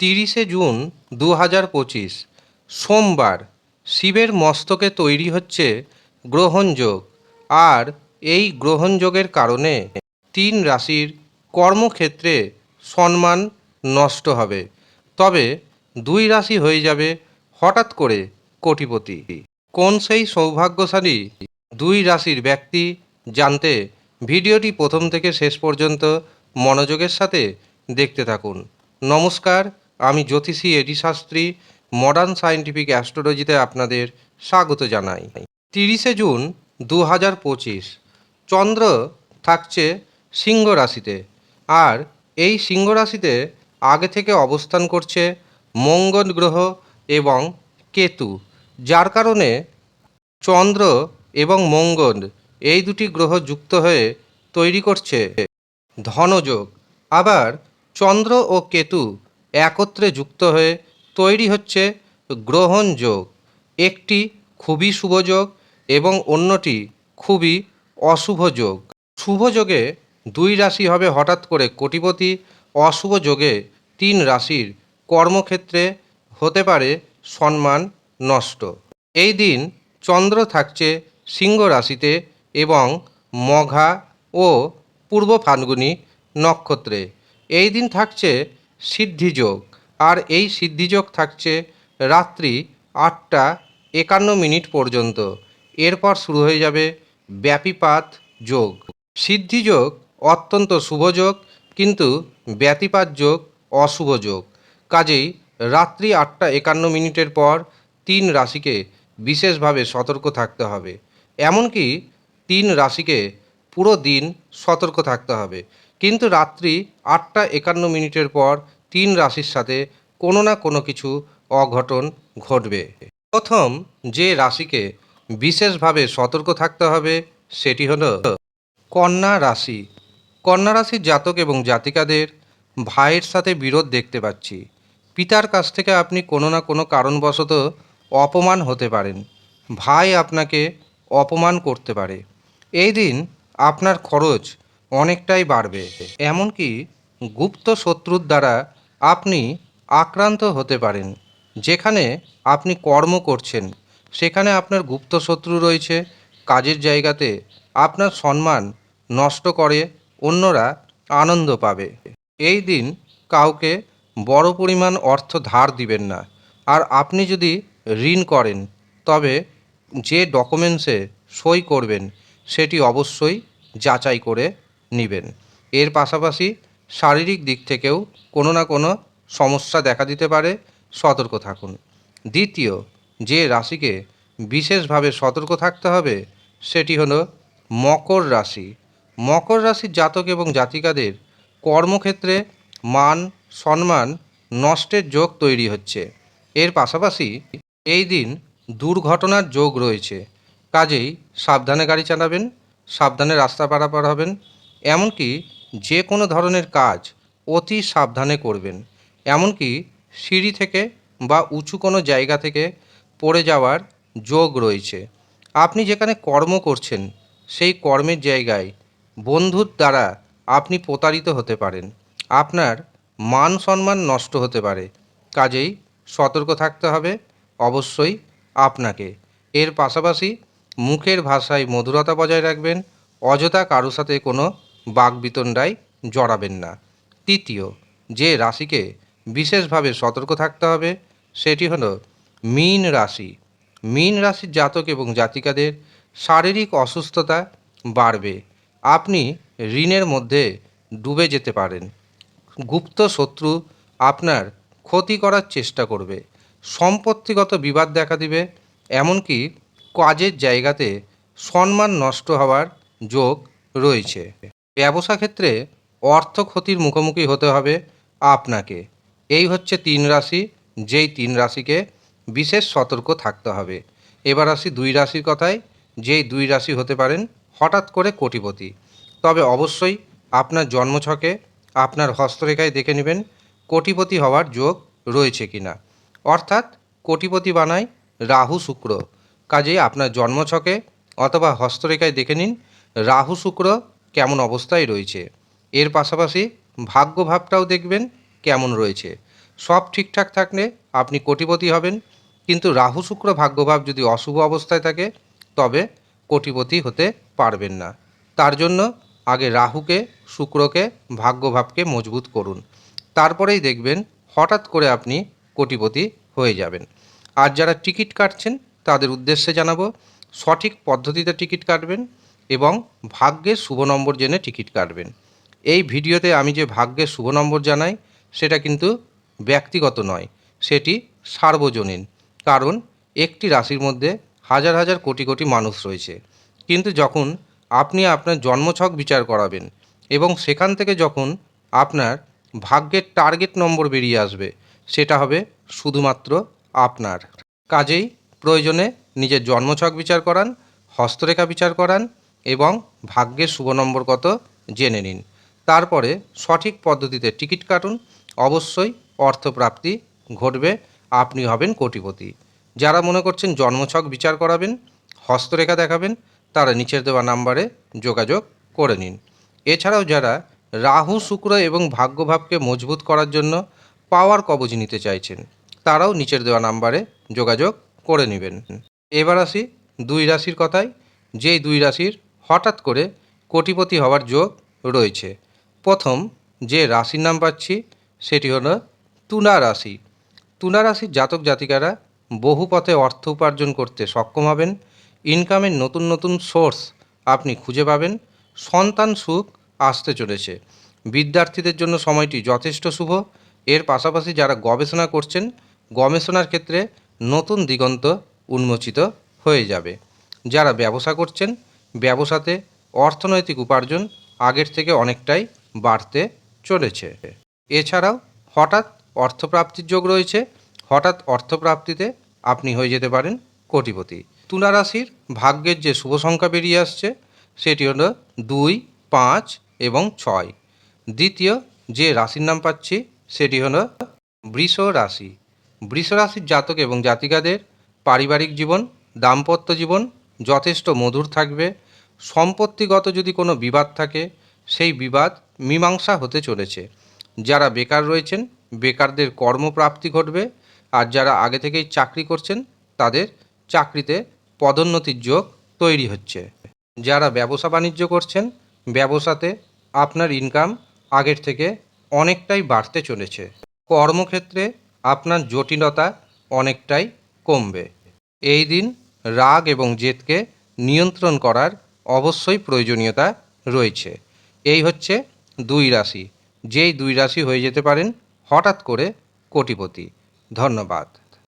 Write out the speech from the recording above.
তিরিশে জুন দু হাজার পঁচিশ, সোমবার, শিবের মস্তকে তৈরি হচ্ছে গ্রহণযোগ, আর এই গ্রহণযোগের কারণে তিন রাশির কর্মক্ষেত্রে সম্মান নষ্ট হবে। তবে দুই রাশি হয়ে যাবে হঠাৎ করে কোটিপতি। কোন সেই সৌভাগ্যশালী দুই রাশির ব্যক্তি জানতে ভিডিওটি প্রথম থেকে শেষ পর্যন্ত মনোযোগের সাথে দেখতে থাকুন। নমস্কার আমি জ্যোতিষী এডি শাস্ত্রী মডার্ন সায়েন্টিফিক অ্যাস্ট্রোলজিতে আপনাদের স্বাগত জানাই। তিরিশে জুন দু হাজার পঁচিশ, চন্দ্র থাকছে সিংহ রাশিতে আর এই সিংহ রাশিতে আগে থেকে অবস্থান করছে মঙ্গল গ্রহ এবং কেতু, যার কারণে চন্দ্র এবং মঙ্গল এই দুটি গ্রহ যুক্ত হয়ে তৈরি করছে ধনযোগ। আবার চন্দ্র ও কেতু একত্রে যুক্ত হয়ে তৈরি হচ্ছে গ্রহণযোগ একটি খুবই শুভ যোগ এবং অন্যটি খুবই অশুভ যোগ। শুভ যোগে দুই রাশি হবে হঠাৎ করে। কোটিপতি অশুভ যোগে তিন রাশির কর্মক্ষেত্রে হতে পারে সম্মান নষ্ট। এই দিন চন্দ্র থাকছে সিংহ রাশিতে এবং মঘা ও পূর্ব ফাল্গুনী নক্ষত্রে। এই দিন থাকছে সিদ্ধিযোগ। আর এই সিদ্ধিযোগ থাকছে রাত্রি আটটা একান্ন মিনিট পর্যন্ত। এরপর শুরু হয়ে যাবে ব্যাপিপাত যোগ। সিদ্ধিযোগ অত্যন্ত শুভ যোগ, কিন্তু ব্যতিপাত যোগ অশুভ যোগ। কাজেই রাত্রি আটটা একান্ন মিনিটের পর তিন রাশিকে বিশেষভাবে সতর্ক থাকতে হবে। এমনকি তিন রাশিকে পুরো দিন সতর্ক থাকতে হবে। কিন্তু রাত্রি আটটা একান্ন মিনিটের পর তিন রাশির সাথে কোনো না কোনো কিছু অঘটন ঘটবে। প্রথম যে রাশিকে বিশেষভাবে সতর্ক থাকতে হবে সেটি হল কন্যা রাশি। কন্যা রাশির জাতক এবং জাতিকাদের ভাইয়ের সাথে বিরোধ দেখতে পাচ্ছি। পিতার কাছ থেকে আপনি কোনো না কোনো কারণবশত অপমান হতে পারেন। ভাই আপনাকে অপমান করতে পারে। এই দিন আপনার খরচ অনেকটাই বাড়বে। এমনকি গুপ্ত শত্রুর দ্বারা আপনি আক্রান্ত হতে পারেন, যেখানে আপনি কর্ম করছেন। সেখানে আপনার গুপ্ত শত্রু রয়েছে, কাজের জায়গাতে আপনার সম্মান নষ্ট করে, অন্যরা আনন্দ পাবে। এই দিন কাউকে বড় পরিমাণ অর্থ ধার দিবেন না। আর আপনি যদি ঋণ করেন, তবে যে ডকুমেন্টসে সই করবেন, সেটি অবশ্যই যাচাই করে নেবেন। এর পাশাপাশি শারীরিক দিক থেকেও কোনো না কোনো সমস্যা দেখা দিতে পারে, সতর্ক থাকুন। দ্বিতীয়, যে রাশিকে বিশেষভাবে সতর্ক থাকতে হবে, সেটি হলো মকর রাশি। মকর রাশির জাতক এবং জাতিকাদের কর্মক্ষেত্রে মান, সম্মান নষ্টের যোগ তৈরি হচ্ছে। এর পাশাপাশি এই দিন দুর্ঘটনার যোগ রয়েছে। কাজেই সাবধানে গাড়ি চালাবেন, সাবধানে রাস্তা পারাপার হবেন এমনকি যে কোনো ধরনের কাজ অতি সাবধানে করবেন। এমনকি সিঁড়ি থেকে বা উঁচু কোনো জায়গা থেকে পড়ে যাওয়ার যোগ রয়েছে। আপনি যেখানে কর্ম করছেন, সেই কর্মের জায়গায় বন্ধুর দ্বারা আপনি প্রতারিত হতে পারেন। আপনার মান সম্মান নষ্ট হতে পারে। কাজেই সতর্ক থাকতে হবে অবশ্যই আপনাকে। এর পাশাপাশি মুখের ভাষায় মধুরতা বজায় রাখবেন। অযথা কারও সাথে কোনো বাগবিতণ্ডায় জড়াবেন না। তৃতীয়, যে রাশিকে বিশেষভাবে সতর্ক থাকতে হবে, সেটি হলো মীন রাশি। মীন রাশির জাতক এবং জাতিকাদের শারীরিক অসুস্থতা বাড়বে। আপনি ঋণের মধ্যে ডুবে যেতে পারেন। গুপ্ত শত্রু আপনার ক্ষতি করার চেষ্টা করবে। সম্পত্তিগত বিবাদ দেখা দিবে, এমনকি কাজের জায়গাতে সম্মান নষ্ট হওয়ার যোগ রয়েছে। ব্যবসা ক্ষেত্রে অর্থ ক্ষতির মুখোমুখি হতে হবে আপনাকে। এই হচ্ছে তিন রাশি, যেই তিন রাশিকে বিশেষ সতর্ক থাকতে হবে। এবার আসি দুই রাশির কথায়, যেই দুই রাশি হতে পারেন হঠাৎ করে কোটিপতি। তবে অবশ্যই আপনার জন্মছকে, আপনার হস্তরেখায় দেখে নেবেন কোটিপতি হওয়ার যোগ রয়েছে কিনা। অর্থাৎ কোটিপতি বানায় রাহু শুক্র। কাজেই আপনার জন্মছকে অথবা হস্তরেখায় দেখে নিন, রাহু শুক্র কেমন অবস্থায় রয়েছে। এর পাশাপাশি ভাগ্য ভাবটাও দেখবেন কেমন রয়েছে। সব ঠিকঠাক থাকলে আপনি কোটিপতি হবেন। কিন্তু রাহু শুক্র ভাগ্যভাব যদি অশুভ অবস্থায় থাকে, তবে কোটিপতি হতে পারবেন না। তার জন্য আগে রাহুকে, শুক্রকে, ভাগ্যভাবকে মজবুত করুন। তারপরেই দেখবেন হঠাৎ করে আপনি কোটিপতি হয়ে যাবেন। আর যারা টিকিট কাটছেন, তাদের উদ্দেশ্যে জানাব, সঠিক পদ্ধতিতে টিকিট কাটবেন। এবং ভাগ্যের শুভ নম্বর জেনে টিকিট কাটবেন। এই ভিডিওতে আমি যে ভাগ্যের শুভ নম্বর জানাই, সেটা কিন্তু ব্যক্তিগত নয়, সেটি সার্বজনীন। কারণ একটি রাশির মধ্যে হাজার হাজার কোটি কোটি মানুষ রয়েছে। কিন্তু যখন আপনি আপনার জন্মছক বিচার করাবেন এবং সেখান থেকে যখন আপনার ভাগ্যের টার্গেট নম্বর বেরিয়ে আসবে, সেটা হবে শুধুমাত্র আপনার। কাজেই প্রয়োজনে নিজের জন্মছক বিচার করান, হস্তরেখা বিচার করান এবং ভাগ্যের শুভ নম্বর কত জেনে নিন। তারপরে সঠিক পদ্ধতিতে টিকিট কাটুন। অবশ্যই অর্থপ্রাপ্তি ঘটবে। আপনি হবেন কোটিপতি। যারা মনে করছেন জন্মছক বিচার করাবেন, হস্তরেখা দেখাবেন, তারা নিচের দেওয়া নাম্বারে যোগাযোগ করে নিন। এছাড়াও যারা রাহু, শুক্র এবং ভাগ্যভাবকে মজবুত করার জন্য পাওয়ার কবজ নিতে চাইছেন, তারাও নিচের দেওয়া নাম্বারে যোগাযোগ করে নেবেন। এবার আসি দুই রাশির কথায়। যেই দুই রাশির হঠাৎ করে কোটিপতি হওয়ার যোগ রয়েছে। প্রথম যে রাশির নাম পাচ্ছি, সেটি হলো তুলা রাশি। তুলা রাশির জাতক জাতিকারা বহু পথে অর্থ উপার্জন করতে সক্ষম হবেন। ইনকামের নতুন নতুন সোর্স আপনি খুঁজে পাবেন। সন্তান সুখ আসতে চলেছে। বিদ্যার্থীদের জন্য সময়টি যথেষ্ট শুভ। এর পাশাপাশি যারা গবেষণা করছেন, গবেষণার ক্ষেত্রে নতুন দিগন্ত উন্মোচিত হয়ে যাবে। যারা ব্যবসা করছেন ব্যবসাতে অর্থনৈতিক উপার্জন আগের থেকে অনেকটাই বাড়তে চলেছে। এছাড়াও হঠাৎ অর্থপ্রাপ্তির যোগ রয়েছে। হঠাৎ অর্থপ্রাপ্তিতে আপনি হয়ে যেতে পারেন কোটিপতি। তুলা রাশির ভাগ্যের যে শুভ সংখ্যা বেরিয়ে আসছে, সেটি হল দুই, পাঁচ এবং ছয়। দ্বিতীয় যে রাশির নাম পাচ্ছি, সেটি হল বৃষ রাশি। বৃষ রাশির জাতক এবং জাতিকাদের পারিবারিক জীবন, দাম্পত্য জীবন যথেষ্ট মধুর থাকবে। সম্পত্তিগত যদি কোনো বিবাদ থাকে, সেই বিবাদ মীমাংসা হতে চলেছে। যারা বেকার রয়েছেন, বেকারদের কর্মপ্রাপ্তি ঘটবে আর যারা আগে থেকেই চাকরি করছেন, তাদের চাকরিতে পদোন্নতির যোগ তৈরি হচ্ছে। যারা ব্যবসা বাণিজ্য করছেন, ব্যবসাতে আপনার ইনকাম আগের থেকে অনেকটাই বাড়তে চলেছে। কর্মক্ষেত্রে আপনার জটিলতা অনেকটাই কমবে। এই দিন রাগ এবং জেদকে নিয়ন্ত্রণ করার অবশ্যই প্রয়োজনীয়তা রয়েছে। এই হচ্ছে দুই রাশি। যেই দুই রাশি হয়ে যেতে পারেন হঠাৎ করে কোটিপতি। ধন্যবাদ।